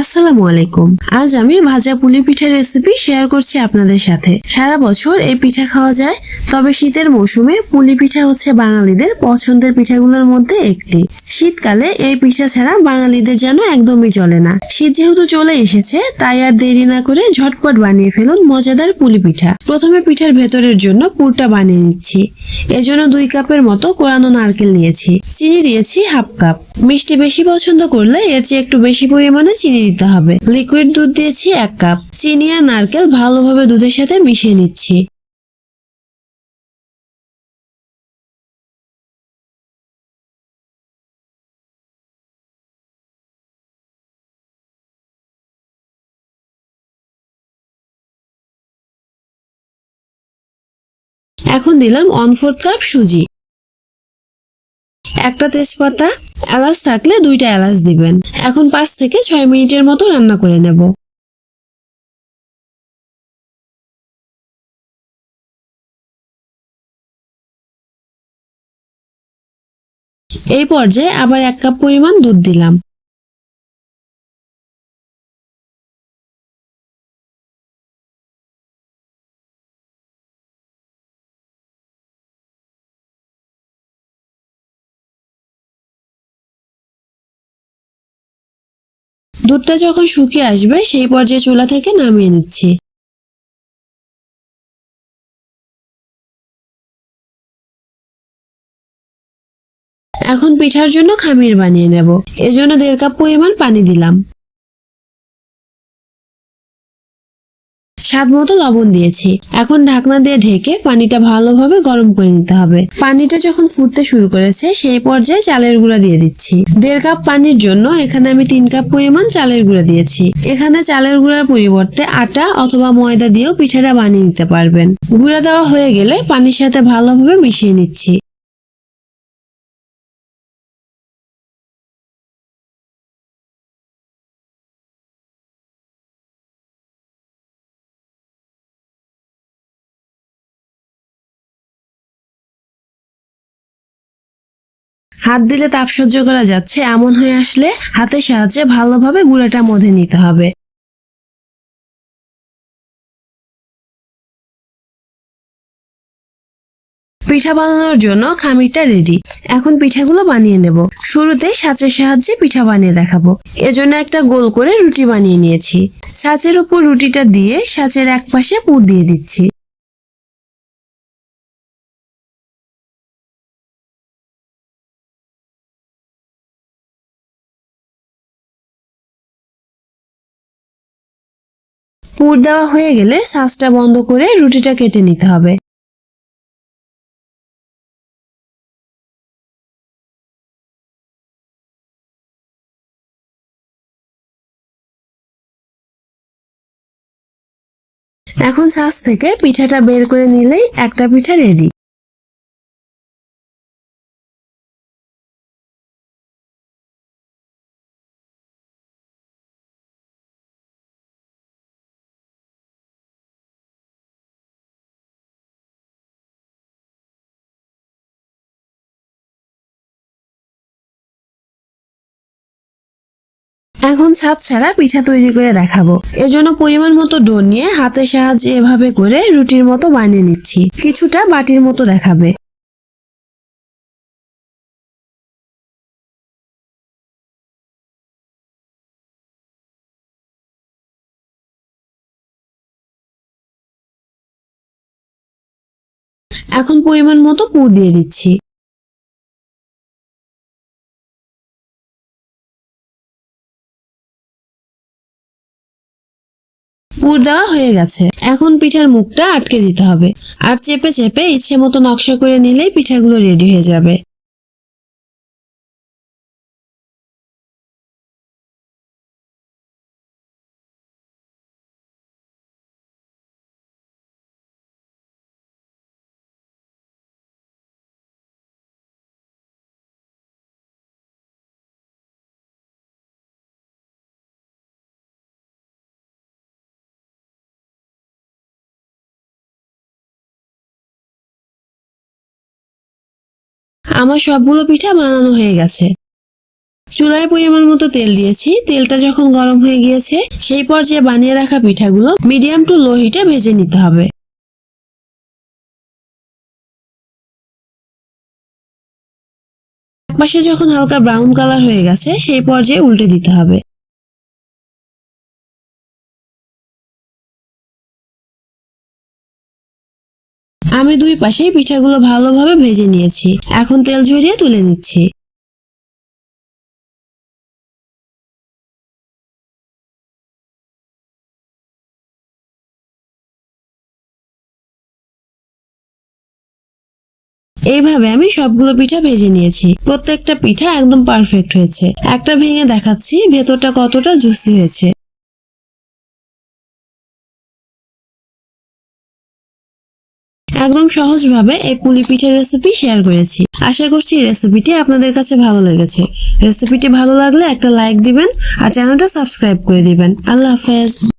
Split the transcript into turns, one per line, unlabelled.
আসসালামু আলাইকুম আজ আমি ভাজা পুলি পিঠার রেসিপি শেয়ার করছি আপনাদের সাথে। সারা বছর এই পিঠা খাওয়া যায়, তবে শীতের মৌসুমে পুলি পিঠা হচ্ছে বাঙালিদের পছন্দের পিঠাগুলোর মধ্যে একটি। শীতকালে এই পিঠা ছাড়া বাঙালিদের যেন একদমই চলে না। শীত যেহেতু চলে এসেছে, তাই আর দেরি না করে ঝটপট বানিয়ে ফেলুন মজাদার পুলি পিঠা। প্রথমে পিঠার ভেতরের জন্য পুরটা বানিয়ে নিচ্ছি। এজন্য দুই কাপের মতো কোরানো নারকেল নিয়েছি। চিনি দিয়েছি হাফ কাপ। মিষ্টি বেশি পছন্দ করলে এর চেয়ে একটু বেশি পরিমাণে চিনি দিতে হবে। লিকুইড দুধ দিয়েছি এক কাপ চিনি আর নারকেল ভালোভাবে দুধের সাথে মিশিয়ে নিচ্ছি। এখন দিলাম ওয়ান ফোর্থ কাপ সুজি। একটা তেজপাতা এলাচ থাকলে দুইটা এলাচ দিবেন। এখন পাঁচ থেকে ছয় মিনিটের মতো রান্না করে নেব। এই পর্যায়ে আবার এক কাপ পরিমাণ দুধ দিলাম। দুধটা যখন শুকিয়ে আসবে, সেই পর্যায়ে চুলা থেকে নামিয়ে নিচ্ছি। এখন পিঠার জন্য খামির বানিয়ে নেব। এজন্য দেড় কাপ পরিমাণ পানি দিলাম। স্বাদ মতো লবণ দিয়েছি। এখন ঢাকনা দিয়ে ঢেকে পানিটা ভালোভাবে গরম করে নিতে হবে। পানিটা যখন ফুটতে শুরু করেছে, সেই পর্যায়ে চালের গুঁড়া দিয়ে দিচ্ছি। দেড় কাপ পানির জন্য এখানে আমি তিন কাপ পরিমাণ চালের গুঁড়া দিয়েছি। এখানে চালের গুঁড়ার পরিবর্তে আটা অথবা ময়দা দিয়েও পিঠাটা বানিয়ে নিতে পারবেন। গুঁড়া দেওয়া হয়ে গেলে পানির সাথে ভালোভাবে মিশিয়ে নিচ্ছি। হাত দিলে তাপ সহ্য করা যাচ্ছে, এমন হয়ে আসলে হাতের সাহায্যে ভালোভাবে গুঁড়াটা মধে নিতে হবে। পিঠা বানানোর জন্য খামিরটা রেডি এখন পিঠাগুলো বানিয়ে নেব। শুরুতে সাঁচের সাহায্যে পিঠা বানিয়ে দেখাবো। এজন্য একটা গোল করে রুটি বানিয়ে নিয়েছি। সাঁচের উপর রুটিটা দিয়ে সাঁচের এক পাশে পুর দিয়ে দিচ্ছি। পুর দেওয়া হয়ে গেলে শাঁসটা বন্ধ করে রুটিটা কেটে নিতে হবে। এখন শ্বাস থেকে পিঠাটা বের করে নিলেই একটা পিঠা রেডি। এখন ছাদ ছাড়া পিঠা তৈরি করে দেখাবো। এজন্য পরিমাণ মতো ডো নিয়ে হাতের সাহায্যে এভাবে করে রুটির মতো বানিয়ে নিচ্ছি। কিছুটা বাটির মতো দেখাবে। এখন পরিমাণ মতো পুর দিয়ে দিচ্ছি। পুর দেওয়া হয়ে গেছে। এখন পিঠার মুখটা আটকে দিতে হবে। আর চেপে চেপে ইচ্ছে মতো নকশা করে নিলেই পিঠাগুলো রেডি হয়ে যাবে। আমার সবগুলো পিঠা বানানো হয়ে গেছে। চুলায় পরিমাণ মতো তেল দিয়েছি। তেলটা যখন গরম হয়ে গিয়েছে, সেই পর্যায়ে বানিয়ে রাখা পিঠাগুলো মিডিয়াম টু লো হিটে ভেজে নিতে হবে। পাশে যখন হালকা ব্রাউন কালার হয়ে গেছে, সেই পর্যায়ে উল্টে দিতে হবে। আমি দুই পাশেই পিঠাগুলো ভালোভাবে ভেজে নিয়েছি। এখন তেল ঝরিয়ে তুলে নিচ্ছি। এইভাবে আমি সবগুলো পিঠা ভেজে নিয়েছি। প্রত্যেকটা পিঠা একদম পারফেক্ট হয়েছে। একটা ভেঙে দেখাচ্ছি, ভেতরটা কতটা জুসি হয়েছে। একদম সহজভাবে এই পুলি পিঠের রেসিপি শেয়ার করেছি। আশা করছি এই রেসিপিটি আপনাদের কাছে ভালো লেগেছে। রেসিপিটি ভালো লাগলে একটা লাইক দিবেন আর চ্যানেলটা সাবস্ক্রাইব করে দিবেন। আল্লাহ হাফেজ।